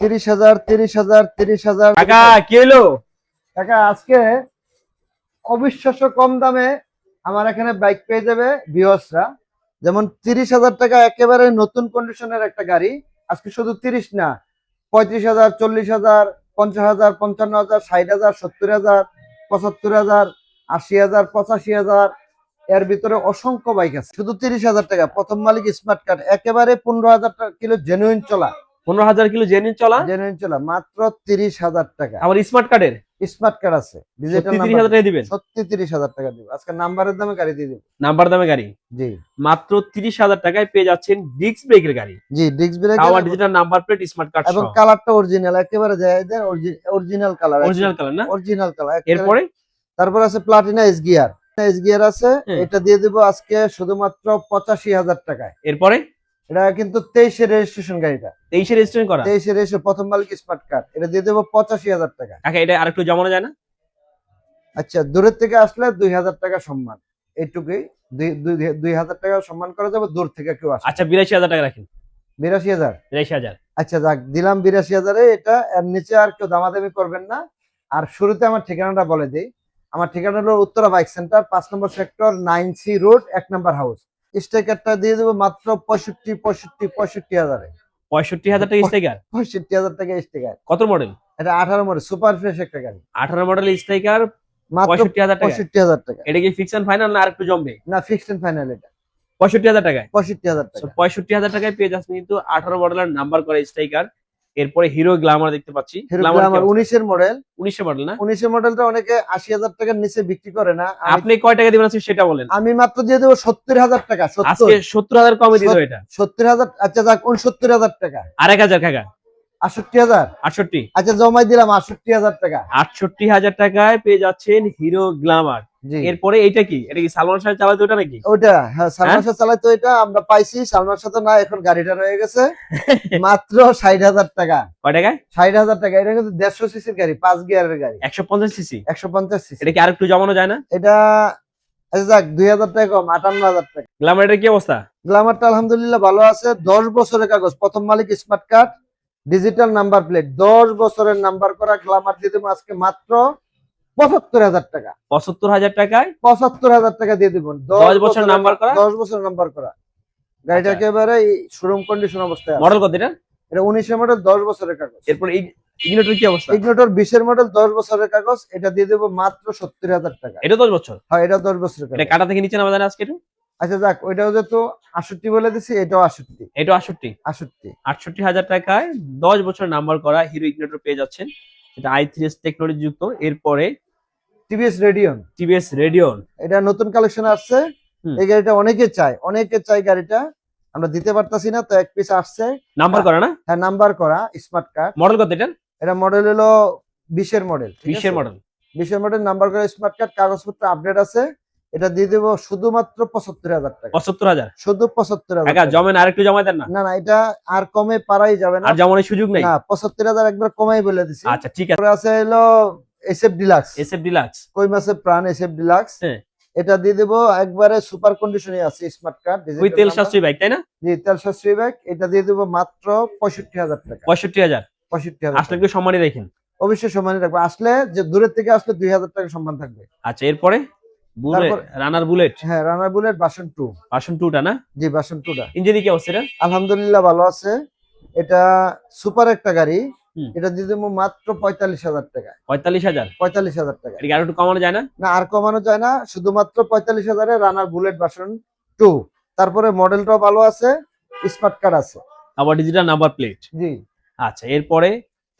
তিরিশ হাজার তিরিশ হাজার তিরিশ হাজার। কাকা কি হলো? টাকা আজকে অবিশ্বাস্য কম দামে আমার এখানে বাইক পেয়ে যাবে ভিওসরা যেমন তিরিশ হাজার টাকা একেবারে নতুন কন্ডিশনের একটা গাড়ি। আজকে শুধু তিরিশ না পঁয়ত্রিশ হাজার চল্লিশ হাজার পঞ্চাশ হাজার পঞ্চান্ন হাজার ষাট হাজার সত্তর হাজার পঁচাত্তর হাজার আশি হাজার পঁচাশি হাজার। এর ভিতরে অসংখ্য বাইক আছে। শুধু তিরিশ হাজার টাকা প্রথম মালিক স্মার্ট কার্ড একেবারে পনেরো হাজার টাকা কিলো জেনুইন চলা। পনেরো হাজার কিলো জেনুইন চলা? জেনুইন চলা মাত্র তিরিশ হাজার টাকা। আমার স্মার্ট কার্ডের স্মার্ট কার্ড আছে। ডিজিটাল তিরিশ হাজার টাকা দিবেন? সত্যি তিরিশ হাজার টাকা আজকে নাম্বারের দামে গাড়ি দিয়ে নাম্বার দামে গাড়ি? জি। মাত্র তিরিশ হাজার টাকায় পেয়ে যাচ্ছেন ডিস্ক ব্রেকের গাড়ি। জি ডিস্ক ব্রেক আবার digital number plate smart card এবং কালারটা অরিজিনাল একেবারে যায় দেন অরিজিনাল কালার অরিজিনাল কালার না? অরিজিনাল কালার এরপরে? তারপর আছে Platina S gear S gear আছে হ্যাঁ। এটা দিয়ে দিব আজকে শুধুমাত্র পঁচাশি হাজার টাকায়। এরপরে? এটা কিন্তু তেইশে রেজিস্ট্রেশন গাড়িটা। তেইশে রেজিস্ট্রেশন করা? তেইশে রেজিস্ট্রেশন প্রথম মালিক স্মার্ট কার্ড এটা দিয়ে দেবো পঁচাশি হাজার টাকা। কাকা এটা আরেকটু জমানো যায় না? আচ্ছা দূরের থেকে আসলে দুই হাজার টাকা সম্মান। এইটুকুই। দুই- দুই হাজার টাকা সম্মান করা যাবে দূর থেকে কেউ আসে আচ্ছা বিরাশি হাজার টাকা রাখেন। বিরাশি হাজার? বিরাশি হাজার। আচ্ছা যাক দিলাম বিরাশি হাজারে। এটা এর নিচে আর কেউ দামাদামি করবেন না। আর শুরুতে আমার ঠিকানাটা বলে দিই। আমার ঠিকানা হলো উত্তরা বাইক সেন্টার পাঁচ নম্বর সেক্টর নাইন সি রোড এক নম্বর হাউস। স্টেকারটা দিয়ে দেবো মাত্র পঁয়ষট্টি পঁয়ষট্টি পঁয়ষট্টি হাজারে। পঁয়ষট্টি হাজার টাকা স্ট্রাইকার পঁয়ষট্টি হাজার টাকা স্টেকার। কত মডেল? এটা আঠারো মডেল সুপার ফ্রেশ একটা গাড়ি। আঠারো মডেল স্ট্রাইকার পঁয়ষট্টি হাজার টাকা। পঁয়ষট্টি হাজার টাকা। এটা কি ফিক্স ফাইনাল না আরেকটু জমবে? না ফিক্সড ফাইনাল এটা। পঁয়ষট্টি হাজার টাকায়? পঁয়ষট্টি হাজার টাকা। পঁয়ষট্টি হাজার টাকায় পেয়ে যাচ্ছেন কিন্তু আঠারো মডেলের নাম্বার করে স্ট্রাইকার এরপরে হিরো গ্লামার দেখতে পাচ্ছি। গ্ল্যামার উনিশের মডেল উনিশে মডেল না? উনিশের মডেলটা অনেকে আশি হাজার টাকার নিচে বিক্রি করে না। আপনি কয় টাকা দিবেন সেটা বলেন। আমি মাত্র দিয়ে দেবো সত্তর হাজার টাকা সত্তর। আজকে হাজার কমে দিব এটা। সত্তর হাজার আচ্ছা যাক উনসত্তর হাজার টাকা। আর এক হাজার কাকা আটষট্টি হাজার? আটষট্টি। আচ্ছা জমাই দিলাম আটষট্টি হাজার টাকা। আটষট্টি হাজার টাকায় পেয়ে যাচ্ছেন হিরো গ্লামার এরপরে কি? এটা কি সালমান শাহ চালাতে ওটা নাকি? ওইটা হ্যাঁ সালমান শাহ চালাইতো এটা আমরা পাইছি। সালমান শাহ তো না এখন গাড়িটা রয়ে গেছে। মাত্র ষাট হাজার টাকা। কয় টাকায়? ষাট হাজার টাকা। এটা কিন্তু দেড়শো সিসির গাড়ি পাঁচ গিয়ারের গাড়ি। একশো পঞ্চাশ সিসি? একশো পঞ্চাশ সিসি। এটা কি আরেকটু জমানো যায় না? এটা আচ্ছা যাক দুই হাজার টাকা কম আটান্ন হাজার টাকা। গ্লামারের কি অবস্থা? গ্লামারটা আলহামদুলিল্লাহ ভালো আছে। দশ বছরের কাগজ প্রথম মালিক smart card digital number plate দশ বছরের নাম্বার করা গ্লামার দিয়ে দেবো আজকে মাত্র পঁচাত্তর হাজার টাকা। পঁচাত্তর হাজার টাকায়? পঁচাত্তর হাজার টাকা দিয়ে দিব। দশ বছর নাম্বার করা? দশ বছর নাম্বার করা। গাড়িটা আচ্ছা। একেবারে শোরুম কন্ডিশন অবস্থায় মডেল কত এটা? এটা উনিশের মডেল দশ বছরের কাগজ। এরপর ইগনোটার কি অবস্থা? ইগনোটর বিশের মডেল দশ বছরের কাগজ। এটা দিয়ে দেবো মাত্র সত্তর হাজার টাকা। এটা দশ বছর? হ্যাঁ এটা দশ বছরের কাটা থেকে নিচে নামা যায় আজকে একটু আচ্ছা যাক ওইটাও যেহেতু আষট্টি বলে দিছি এটাও আষট্টি এটা আটষট্টি? আষট্টি আটষট্টি হাজার টাকায় দশ বছর নাম্বার করা হিরো ইগনোটর পেয়ে যাচ্ছেন। এটা আই থ্রি এস টেকনোলজি যুক্ত। এরপরে টিভিএস রেডিয়ন টিভিএস রেডিয়ন এটা নতুন কালেকশন আসছে। এই গাড়িটা অনেকে চায়। অনেকে চায় গাড়িটা। আমরা দিতে পারতাছি না তো এক পিস আসছে। নাম্বার করা না? হ্যাঁ নাম্বার করা স্মার্ট কার্ড মডেল কত এটা এটা মডেল হলো বিশের মডেল বিশের মডেল বিশের মডেল নাম্বার করা স্মার্ট কার্ড কাগজপত্র আপডেট আছে। এটা দিয়ে দেবো শুধুমাত্র পঁচাত্তর হাজার টাকা। পঁচাত্তর হাজার? শুধু পঁচাত্তর হাজার। জমেন আরেকটু জমা দেন না? না না এটা আর কমে পারাই যাবে না। আর জমানোর সুযোগ নেই? না পঁচাত্তর হাজার একবার কমাই বলে দিছি। আচ্ছা ঠিক আছে। আছে হলো SF deluxe S F deluxe কই মাসের প্রাণ এসএফ ডিলাক্স হ্যাঁ। এটা দিয়ে দেবো একবারে সুপার কন্ডিশনে আছে স্মার্ট কার্ড ওই তেল সাশ্রয়ী বাইক তাই না? জি তেল সাশ্রয়ী ব্যাগ এটা দিয়ে দেবো মাত্র পঁয়ষট্টি হাজার টাকা। পঁয়ষট্টি হাজার? পঁয়ষট্টি হাজার আসলে একটু সম্মানই দেখেন। অবশ্যই সম্মান রাখব। আসলে যে দূরের থেকে আসলে দুই হাজার টাকা সম্মান থাকবে। আচ্ছা এরপরে? Runner bullet? হ্যাঁ runner bullet version two. Version টুটা না? জি বাসন টুটা। ইঞ্জিনি কি অবস্থা আলহামদুলিল্লাহ ভালো আছে। এটা সুপার একটা গাড়ি। এটা দিয়ে দেবো মাত্র পঁয়তাল্লিশ হাজার টাকা। পঁয়তাল্লিশ হাজার? পঁয়তাল্লিশ হাজার টাকা। আর একটু কমানো যায় না? না আর কমানো যায় না। শুধুমাত্র পঁয়তাল্লিশ হাজারে রানার বুলেট বাসন টু। তারপরে মডেলটাও ভালো আছে। স্মার্ট কার্ড আছে। আবার ডিজিটাল নাম্বার প্লেট জি। আচ্ছা এরপরে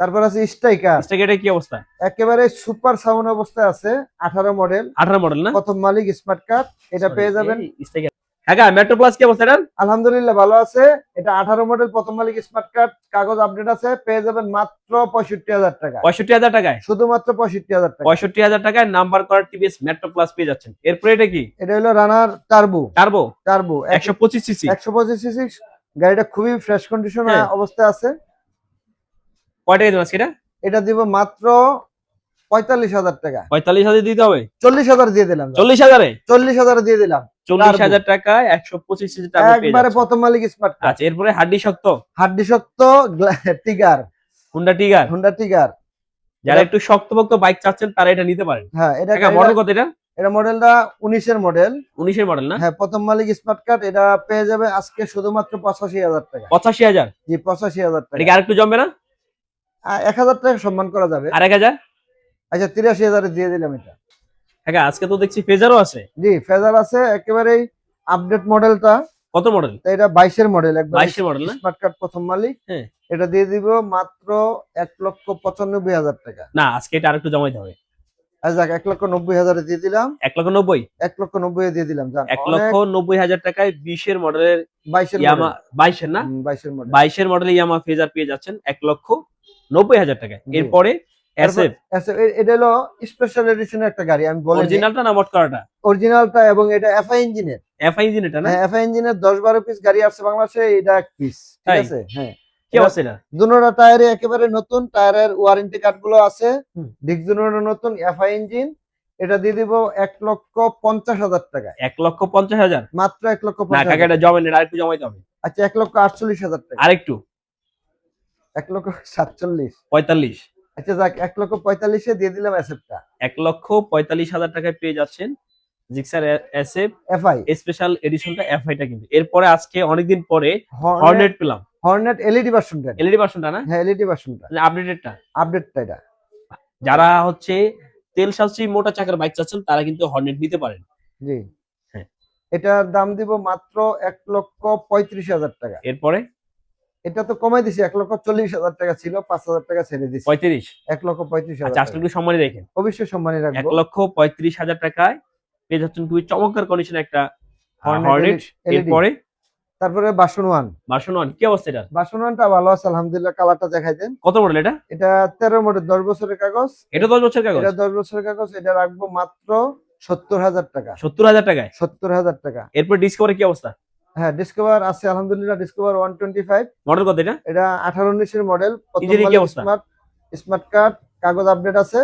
তারপর আছে স্ট্রাইকার স্টেকেটের কি অবস্থা? একেবারে সুপার সাউন্ড অবস্থায় আছে আঠারো মডেল আঠারো মডেল না? প্রথম মালিক স্মার্ট কার্ড এটা পেয়ে যাবেন। স্টেকেট হ্যাঁ মেট্রো প্লাস কি অবস্থা এটা আলহামদুলিল্লাহ ভালো আছে। এটা আঠারো মডেল প্রথম মালিক স্মার্ট কার্ড কাগজ আপডেট আছে পেয়ে যাবেন মাত্র পঁয়ষট্টি হাজার টাকা পঁয়ষট্টি হাজার টাকায়? শুধুমাত্র পঁয়ষট্টি হাজার টাকা পঁয়ষট্টি হাজার টাকায় নাম্বার করা টিভিএস মেট্রো প্লাস পেয়ে যাচ্ছেন। এরপরে এটা কি? এটা হলো রানার টার্বো টার্বো টার্বো একশো পঁচিশ সিসি একশো পঁচিশ সিসি গাড়িটা খুবই ফ্রেশ কন্ডিশন হ্যাঁ। অবস্থায় আছে। কয় টাকা দেবেন আজকে এটা? দিব মাত্র পঁয়তাল্লিশ হাজার টাকা। পঁয়তাল্লিশ হাজার দিতে হবে? চল্লিশ হাজার দিয়ে দিলাম। চল্লিশ হাজারে? চল্লিশ হাজার দিয়ে দিলাম। চল্লিশ হাজার টাকায় একশো পঁচিশ সিসি টার্বো পেয়ে একবারে প্রথম মালিক স্মার্ট আচ্ছা এরপরে হাড্ডি শক্ত? হাড্ডি শক্ত টিগার হুন্ডা টিগার হুন্ডা টিগার যারা একটু বাইক চাচ্ছেন তারা এটা নিতে পারেন। হ্যাঁ এটা মডেল কত এটা? এটা মডেলটা উনিশের মডেল উনিশের মডেল না? হ্যাঁ প্রথম মালিক স্মার্ট কার্ড এটা পেয়ে যাবে আজকে শুধুমাত্র পঁচাশি হাজার টাকা। পঁচাশি হাজার? জি পঁচাশি হাজার টাকা। জমবে না? এক হাজার টাকা সম্মান করা যাবে। আর এক হাজার? আচ্ছা তিরাশি হাজারে দিয়ে দিলাম এটা। কাকা আজকে তো দেখছি ফেজারও আছে। জি ফেজার আছে একেবারেই আপডেট মডেলটা কত মডেল এটা বাইশের মডেল একবার বাইশের মডেল না? স্মার্ট কার্ড প্রথম মালিক। হ্যাঁ। এটা দিয়ে দিব মাত্র এক লক্ষ পঁচানব্বই হাজার টাকা। না আজকে এটা আরেকটু জমাইতে হবে। আচ্ছা যাক এক লক্ষ নব্বই হাজারে দিয়ে দিলাম। এক লক্ষ নব্বই? এক লক্ষ নব্বই দিয়ে দিলাম এক লক্ষ নব্বই হাজার টাকায় বিশের মডেলের বাইশের বাইশের না? বাইশের মডেল বাইশের মডেল ইয়ামা ফেজার পেয়ে যাচ্ছেন এক লক্ষ নব্বই হাজার টাকায়। জি। এরপরে এসএফ এটা হলো স্পেশাল এডিশনের একটা গাড়ি আমি বলি অরিজিনালটা না মোট করাটা? অরিজিনালটা এবং এটা এফআই ইঞ্জিনের এফআই ইঞ্জিন এটা না? এফআই ইঞ্জিনের দশ বারো পিস গাড়ি আসছে বাংলাদেশে এটা এক পিস ঠিক আছে? হ্যাঁ। কি অবস্থা এটা? দুনোটা টায়ারে একেবারে নতুন টায়ারের ওয়ারেন্টি কার্ডগুলো আছে। নতুন এফআই ইঞ্জিন এটা দিয়ে দিব এক লক্ষ পঞ্চাশ হাজার টাকা এক লক্ষ পঞ্চাশ হাজার? মাত্র এক লক্ষ না পঞ্চাশ কাকা এটা জমেন এটা আরেকটু জমাইতে হবে। আচ্ছা এক লক্ষ আটচল্লিশ হাজার টাকা। আরেকটু। এক লক্ষ সাতচল্লিশ। পঁয়তাল্লিশ। আচ্ছা যাক এক লক্ষ পঁয়তাল্লিশে দিয়ে দিলাম অ্যাসেপটা এক লক্ষ পঁয়তাল্লিশ হাজার টাকায় পেয়ে যাচ্ছেন জিক্সার এসএফ এফআই স্পেশাল এডিশনটা এফআইটা কিন্তু। এরপরে আজকে অনেকদিন পরে হর্নেট পেলাম। হর্নেট এলইডি ভার্সনটা এলইডি ভার্সনটা না? হ্যাঁ এলইডি ভার্সনটা আপডেটেডটা আপডেটটা এটা। যারা হচ্ছে তেল সাশ্রী মোটা চাকার বাইক চাচ্ছেন তারা কিন্তু হর্নেট নিতে পারেন। জি। হ্যাঁ। এটার দাম দিব মাত্র এক লক্ষ পঁয়ত্রিশ হাজার টাকা। এরপরে? এটা তো কমাই দিছি এক লক্ষ চল্লিশ হাজার টাকা ছিল পাঁচ হাজার টাকা ছেড়ে দিছি। পঁয়ত্রিশ? এক লক্ষ পঁয়ত্রিশ হাজার আচ্ছা আজকে টাকা। একটু সম্মানী রেখেন অবশ্যই সম্মানী এক লক্ষ পঁয়ত্রিশ হাজার টাকায় পেয়ে যাচ্ছেন খুবই চমৎকার কন্ডিশনে একটা হর্নেট এরপরে? তারপরে বাসন ওয়ান। বাসন ওয়ান কি অবস্থা এটা? বাসন ওয়ানটা ভালো আছে আলহামদুলিল্লাহ কালারটা দেখাই দেন। কত মডেল এটা? এটা তেরো মডেল দশ বছরের কাগজ। এটা দশ বছর কাগজ? এটা দশ বছরের কাগজ এটা রাখব মাত্র সত্তর হাজার টাকা। সত্তর হাজার টাকায়? সত্তর হাজার টাকা। এরপর ডিসকভারে কি অবস্থা? হ্যাঁ ডিসকভার আছে আলহামদুলিল্লাহ Discover one twenty five model কত এটা? এটা আঠারো উনিশের মডেল ইঞ্জিনের স্মার্ট স্মার্ট কার্ড কাগজ আপডেট আছে।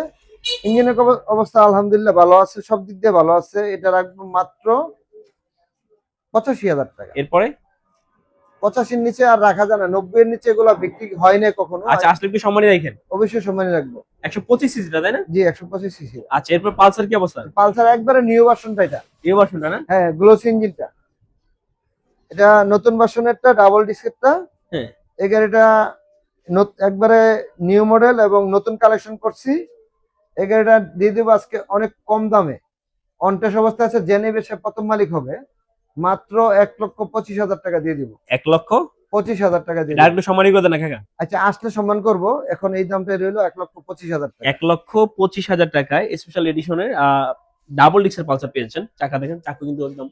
ইঞ্জিনের অবস্থা আলহামদুলিল্লাহ ভালো আছে সব দিক দিয়ে ভালো আছে। এটা রাখব মাত্র পঁচাশি হাজার টাকা। এরপরে? পঁচাশির নিচে আর রাখা যায় না। নব্বই এর নিচে এগুলো বিক্রি হয় না কখনো। আচ্ছা আসলে একটু সম্মানী রাখেন অবশ্যই সম্মানী রাখব। একশো পঁচিশ সিসিটা তাই না? জি একশো পঁচিশ সিসি। আচ্ছা এরপর পালসার কি অবস্থা? পালসার একবারে নিউ ভার্সনটা এটা। এই ভার্সনটা না? হ্যাঁ গ্লোসি ইঞ্জিনটা এটা নতুন ভার্সনেরটা ডাবল ডিস্কেরটা হ্যাঁ। এই গাড়িটা একবারে নিউ মডেল এবং নতুন কালেকশন করছি। এই গাড়িটা দিয়ে দেবো আজকে অনেক কম দামে। অনটেস অবস্থা আছে জেনে সে প্রথম মালিক হবে। মাত্র এক লক্ষ পঁচিশ হাজার টাকা দিয়ে দিব। এক লক্ষ? পঁচিশ হাজার টাকা দিয়ে একটু সম্মানী করে না কাকা। আচ্ছা আসলে সম্মান করব। এখন এই দামটা রইল এক লক্ষ পঁচিশ হাজার টাকা। এক লক্ষ পঁচিশ হাজার টাকায় স্পেশাল এডিশনের ডাবল ডিক্সের পালসার পেয়েছেন। চাকা দেখেন চাকু কিন্তু একদম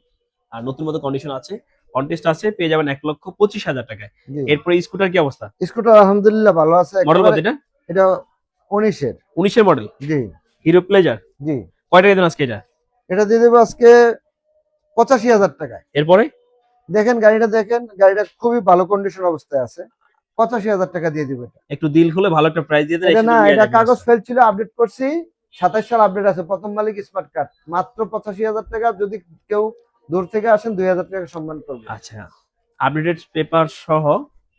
নতুন মতো কন্ডিশন আছে। কন্টেস্ট আছে পেয়ে যাবেন এক লক্ষ পঁচিশ হাজার টাকায়। এরপরে স্কুটার কি অবস্থা? স্কুটার আলহামদুলিল্লাহ ভালো আছে মডেল কত এটা এটা উনিশের। উনিশের মডেল জি। হিরো প্লেজার জি। কয় টাকা দেন আজকে এটা? এটা দিয়ে দেবো আজকে পঁচাশি হাজার টাকায়। এরপরে? দেখেন গাড়িটা দেখেন গাড়িটা খুবই ভালো কন্ডিশন অবস্থায় আছে। পঁচাশি হাজার টাকা দিয়ে দিবে একটু দিল খুলে ভালো একটা প্রাইস দিয়ে দেন না এটা কাগজ ফেল ছিল আপডেট করছি। সাতাশ সাল আপডেট আছে প্রথম মালিক স্মার্ট কার্ড মাত্র পঁচাশি হাজার টাকা যদি কেউ দূর থেকে আসেন দুই হাজার টাকা সম্মান করবে। আচ্ছা আপডেটেড পেপার সহ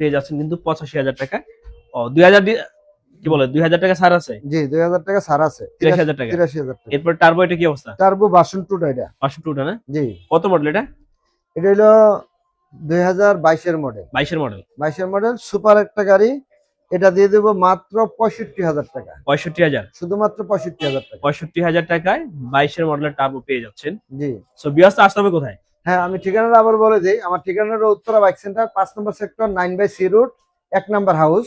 পেয়ে যাচ্ছেন কিন্তু পঁচাশি হাজার টাকা। ও দুই হাজার কি বলে দুই হাজার টাকা ছাড় আছে? জি দুই হাজার টাকা ছাড় আছে। তিরাশি হাজার টাকা। তিরাশি হাজার টাকা। এরপর টার্বো এটা কি অবস্থা? টার্বো বাসন টুটা এটা। পাঁচশো টুটা না? জি। কত মডেল এটা? এটা হলো দুই হাজার বাইশের মডেল বাইশের মডেল বাইশের মডেল সুপার একটা গাড়ি এটা দিয়ে দেবো মাত্র পঁয়ষট্টি হাজার টাকা। পঁয়ষট্টি হাজার। শুধুমাত্র পঁয়ষট্টি হাজার টাকা। পঁয়ষট্টি হাজার টাকায় বাইশের মডেলের টাবু পেয়ে যাচ্ছেন। জি। সো বিয়াস আসতে হবে কোথায়? হ্যাঁ আমি ঠিকানাটা আবার বলে দিই। আমার ঠিকানাটা উত্তরা বাইক সেন্টার পাঁচ নম্বর sector nine by C route এক নাম্বার হাউস।